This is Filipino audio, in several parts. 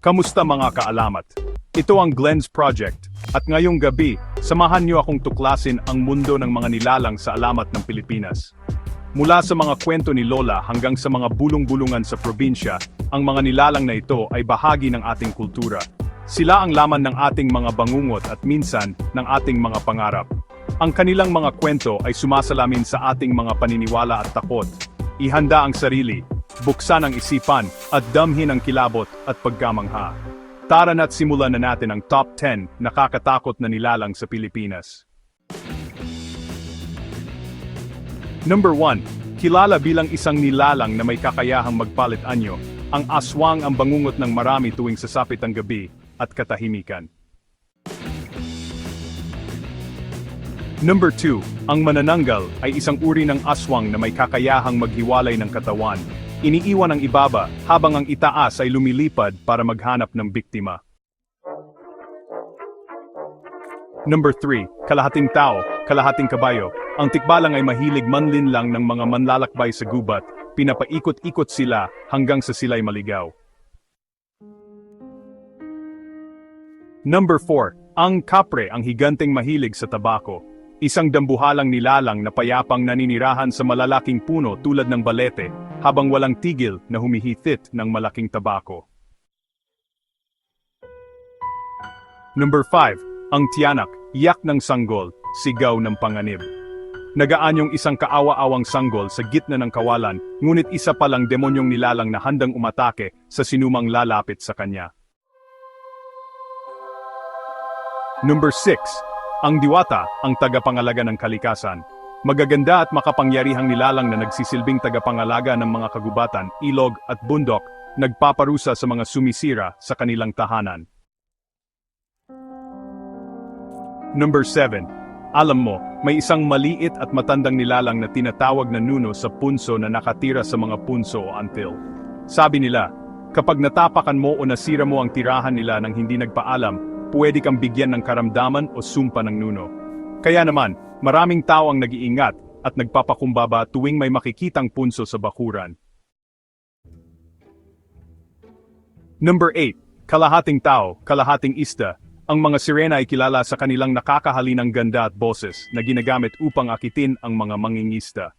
Kamusta mga kaalamat? Ito ang Glenn's Project, at ngayong gabi, samahan niyo akong tuklasin ang mundo ng mga nilalang sa alamat ng Pilipinas. Mula sa mga kwento ni Lola hanggang sa mga bulong-bulungan sa probinsya, ang mga nilalang na ito ay bahagi ng ating kultura. Sila ang laman ng ating mga bangungot at minsan ng ating mga pangarap. Ang kanilang mga kwento ay sumasalamin sa ating mga paniniwala at takot. Ihanda ang sarili, buksan ang isipan, at damhin ang kilabot at pagkamangha. Tara na't simulan na natin ang top 10 nakakatakot na nilalang sa Pilipinas. Number 1. Kilala bilang isang nilalang na may kakayahang magpalit anyo, ang aswang ang bangungot ng marami tuwing sasapit ang gabi at katahimikan. Number 2. Ang manananggal ay isang uri ng aswang na may kakayahang maghiwalay ng katawan. Iniiwan ang ibaba habang ang itaas ay lumilipad para maghanap ng biktima. Number 3. Kalahating tao, kalahating kabayo. Ang tikbalang ay mahilig manlin lang ng mga manlalakbay sa gubat, pinapaikot-ikot sila hanggang sa sila'y maligaw. Number 4. Ang kapre ang higanteng mahilig sa tabako. Isang dambuhalang nilalang na payapang naninirahan sa malalaking puno tulad ng balete, habang walang tigil na humihitit ng malaking tabako. Number 5. Ang tiyanak, yak ng sanggol, sigaw ng panganib. Nagaan yung isang kaawa-awang sanggol sa gitna ng kawalan, ngunit isa palang demonyong nilalang na handang umatake sa sinumang lalapit sa kanya. Number 6. Ang diwata, ang tagapangalaga ng kalikasan. Magaganda at makapangyarihang nilalang na nagsisilbing tagapangalaga ng mga kagubatan, ilog at bundok, nagpaparusa sa mga sumisira sa kanilang tahanan. Number 7. Alam mo, may isang maliit at matandang nilalang na tinatawag na nuno sa punso na nakatira sa mga punso o antil. Sabi nila, kapag natapakan mo o nasira mo ang tirahan nila nang hindi nagpaalam, pwede kang bigyan ng karamdaman o sumpa ng nuno. Kaya naman, maraming tao ang nag-iingat at nagpapakumbaba tuwing may makikitang punso sa bakuran. Number 8. Kalahating tao, kalahating isda. Ang mga sirena ay kilala sa kanilang nakakahalinang ganda at boses na ginagamit upang akitin ang mga mangingista.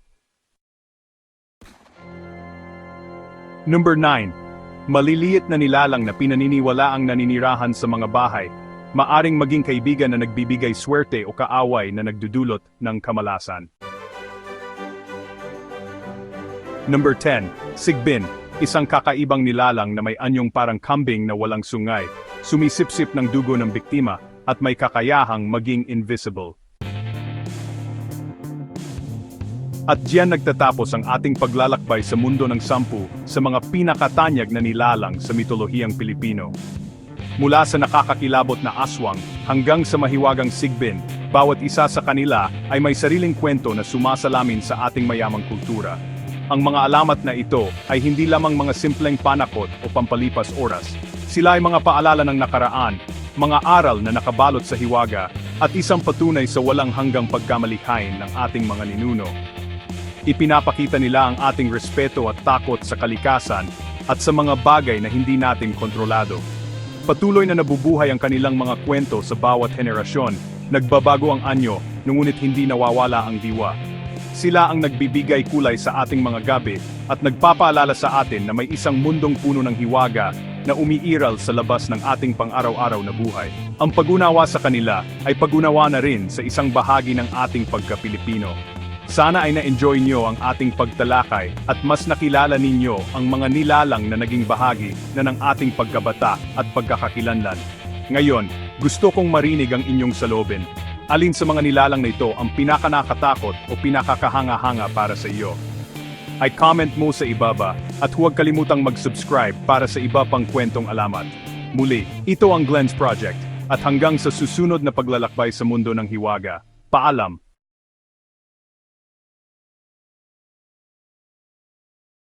Number 9. Maliliit na nilalang na pinaniniwala ang naninirahan sa mga bahay, maaring maging kaibigan na nagbibigay swerte o kaaway na nagdudulot ng kamalasan. Number 10. Sigbin, isang kakaibang nilalang na may anyong parang kambing na walang sungay, sumisipsip ng dugo ng biktima, at may kakayahang maging invisible. At diyan nagtatapos ang ating paglalakbay sa mundo ng sampu sa mga pinakatanyag na nilalang sa mitolohiyang Pilipino. Mula sa nakakakilabot na aswang hanggang sa mahiwagang sigbin, bawat isa sa kanila ay may sariling kwento na sumasalamin sa ating mayamang kultura. Ang mga alamat na ito ay hindi lamang mga simpleng panakot o pampalipas oras. Sila ay mga paalala ng nakaraan, mga aral na nakabalot sa hiwaga, at isang patunay sa walang hanggang pagkamalikhain ng ating mga ninuno. Ipinapakita nila ang ating respeto at takot sa kalikasan at sa mga bagay na hindi natin kontrolado. Patuloy na nabubuhay ang kanilang mga kwento sa bawat henerasyon, nagbabago ang anyo, ngunit hindi nawawala ang diwa. Sila ang nagbibigay kulay sa ating mga gabi at nagpapaalala sa atin na may isang mundong puno ng hiwaga na umiiral sa labas ng ating pang-araw-araw na buhay. Ang pag-unawa sa kanila ay pag-unawa na rin sa isang bahagi ng ating pagka-Pilipino. Sana ay na-enjoy nyo ang ating pagtalakay at mas nakilala ninyo ang mga nilalang na naging bahagi na ng ating pagkabata at pagkakakilanlan. Ngayon, gusto kong marinig ang inyong salobin. Alin sa mga nilalang na ito ang pinakanakatakot o pinakakahanga-hanga para sa iyo? Ay comment mo sa ibaba at huwag kalimutang mag-subscribe para sa iba pang kwentong alamat. Muli, ito ang Glenn's Project at hanggang sa susunod na paglalakbay sa mundo ng hiwaga. Paalam!